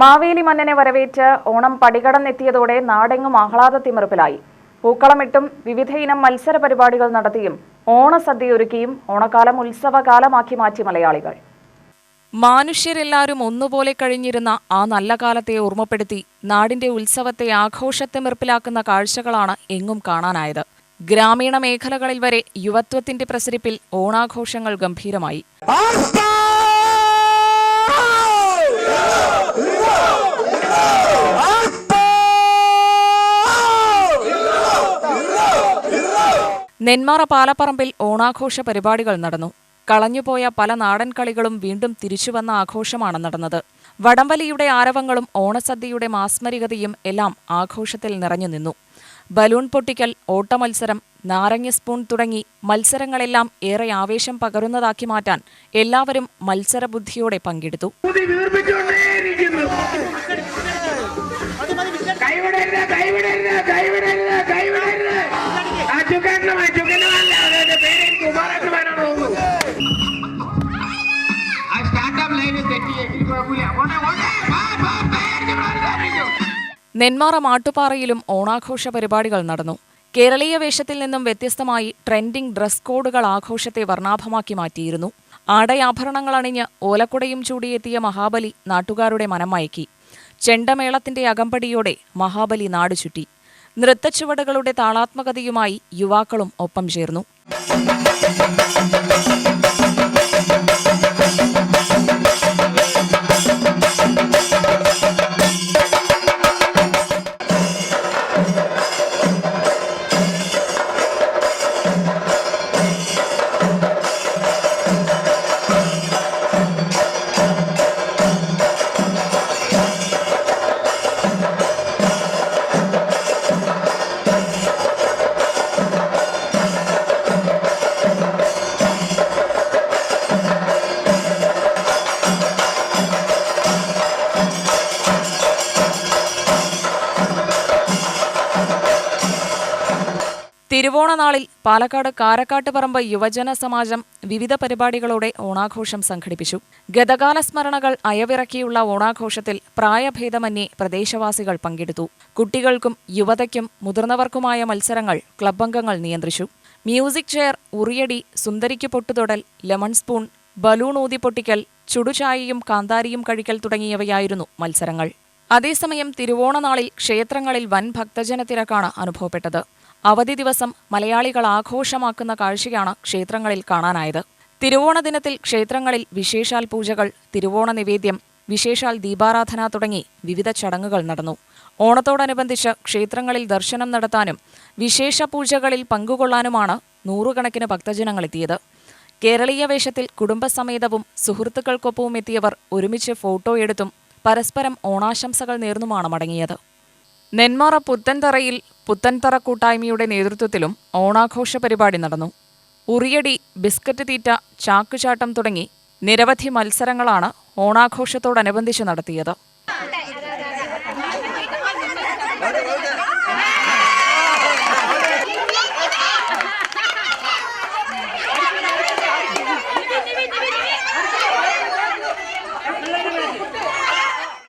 മാവേലി മന്നനെ വരവേറ്റ് ഓണം പടികടന്നെത്തിയതോടെ നാടെങ്ങും ആഹ്ലാദ ആഹ്ലാദത്തിമിറുപ്പിലായി പൂക്കളമിട്ടും വിവിധയിനം മത്സര പരിപാടികൾ നടത്തിയും ഓണസദ്യ ഒരുക്കിയും ഓണക്കാലം ഉത്സവകാലമാക്കി മാറ്റി മലയാളികൾ. മനുഷ്യരെല്ലാവരും ഒന്നുപോലെ കഴിഞ്ഞിരുന്ന ആ നല്ല കാലത്തെ ഓർമ്മപ്പെടുത്തി നാടിന്റെ ഉത്സവത്തെ ആഘോഷത്തിമിർപ്പിലാക്കുന്ന കാഴ്ചകളാണ് എങ്ങും കാണാനായത്. ഗ്രാമീണ മേഖലകളിൽ വരെ യുവത്വത്തിന്റെ പ്രസരിപ്പിൽ ഓണാഘോഷങ്ങൾ ഗംഭീരമായി. നെന്മാറ പാലപ്പറമ്പിൽ ഓണാഘോഷ പരിപാടികൾ നടന്നു. കളഞ്ഞുപോയ പല നാടൻ കളികളും വീണ്ടും തിരിച്ചുവന്ന ആഘോഷമാണ് നടന്നത്. വടംവലിയുടെ ആരവങ്ങളും ഓണസദ്യയുടെ മാസ്മരികതയും എല്ലാം ആഘോഷത്തിൽ നിറഞ്ഞു നിന്നു. ബലൂൺ പൊട്ടിക്കൽ ഓട്ടമത്സരം നാരങ്ങ സ്പൂൺ തുടങ്ങി മത്സരങ്ങളെല്ലാം ഏറെ ആവേശം പകരുന്നതാക്കി മാറ്റാൻ എല്ലാവരും മത്സരബുദ്ധിയോടെ പങ്കെടുത്തു. കൈവിടരുത് കൈവിടരുത് കൈവിടരുത്. ചുക്കണ്ണ ചുക്കണ്ണല്ല അതിന്റെ പേര് എനിക്ക് കുമാരേട്ടനാണ് തോന്നുന്നു. ആ സ്റ്റാർട്ടപ്പ് ലൈന് കുഴപ്പമില്ല. നെന്മാറ മാട്ടുപാറയിലും ഓണാഘോഷ പരിപാടികൾ നടന്നു. കേരളീയ വേഷത്തിൽ നിന്നും വ്യത്യസ്തമായി ട്രെൻഡിംഗ് ഡ്രസ് കോഡുകൾ ആഘോഷത്തെ വർണാഭമാക്കി മാറ്റിയിരുന്നു. ആടയാഭരണങ്ങൾ അണിഞ്ഞ് ഓലക്കുടയും ചൂടിയെത്തിയ മഹാബലി നാട്ടുകാരുടെ മനം മയക്കി. ചെണ്ടമേളത്തിന്റെ അകമ്പടിയോടെ മഹാബലി നാടുചുറ്റി നൃത്തച്ചുവടുകളുടെ താളാത്മകതയുമായി യുവാക്കളും ഒപ്പം ചേർന്നു. തിരുവോണനാളിൽ പാലക്കാട് കാരക്കാട്ടുപറമ്പ് യുവജന സമാജം വിവിധ പരിപാടികളോടെ ഓണാഘോഷം സംഘടിപ്പിച്ചു. ഗതകാല സ്മരണകൾ അയവിറക്കിയുള്ള ഓണാഘോഷത്തിൽ പ്രായഭേദമന്യേ പ്രദേശവാസികൾ പങ്കെടുത്തു. കുട്ടികൾക്കും യുവതയ്ക്കും മുതിർന്നവർക്കുമായ മത്സരങ്ങൾ ക്ലബ്ബംഗങ്ങൾ നിയന്ത്രിച്ചു. മ്യൂസിക് ചെയർ ഉറിയടി സുന്ദരിക്ക് പൊട്ടുതൊടൽ ലെമൺ സ്പൂൺ ബലൂൺ ഊതിപ്പൊട്ടിക്കൽ ചുടുചായയും കാന്താരിയും കഴിക്കൽ തുടങ്ങിയവയായിരുന്നു മത്സരങ്ങൾ. അതേസമയം തിരുവോണനാളിൽ ക്ഷേത്രങ്ങളിൽ വൻ ഭക്തജനത്തിരക്കാണ് അനുഭവപ്പെട്ടത്. അവധി ദിവസം മലയാളികൾ ആഘോഷമാക്കുന്ന കാഴ്ചയാണ് ക്ഷേത്രങ്ങളിൽ കാണാനായത്. തിരുവോണ ദിനത്തിൽ ക്ഷേത്രങ്ങളിൽ വിശേഷാൽ പൂജകൾ തിരുവോണ നിവേദ്യം വിശേഷാൽ ദീപാരാധന തുടങ്ങി വിവിധ ചടങ്ങുകൾ നടന്നു. ഓണത്തോടനുബന്ധിച്ച് ക്ഷേത്രങ്ങളിൽ ദർശനം നടത്താനും വിശേഷ പൂജകളിൽ പങ്കുകൊള്ളാനുമാണ് നൂറുകണക്കിന് ഭക്തജനങ്ങളെത്തിയത് കേരളീയ വേഷത്തിൽ കുടുംബസമേതവും സുഹൃത്തുക്കൾക്കൊപ്പവും എത്തിയവർ ഒരുമിച്ച് ഫോട്ടോയെടുത്തും പരസ്പരം ഓണാശംസകൾ നേർന്നുമാണ് മടങ്ങിയത്. നെന്മാറ പുത്തൻതറയിൽ പുത്തൻതറ കൂട്ടായ്മയുടെ നേതൃത്വത്തിലും ഓണാഘോഷ പരിപാടി നടന്നു. ഉറിയടി ബിസ്ക്കറ്റ് തീറ്റ ചാക്കുചാട്ടം തുടങ്ങി നിരവധി മത്സരങ്ങളാണ് ഓണാഘോഷത്തോടനുബന്ധിച്ച് നടത്തിയത്.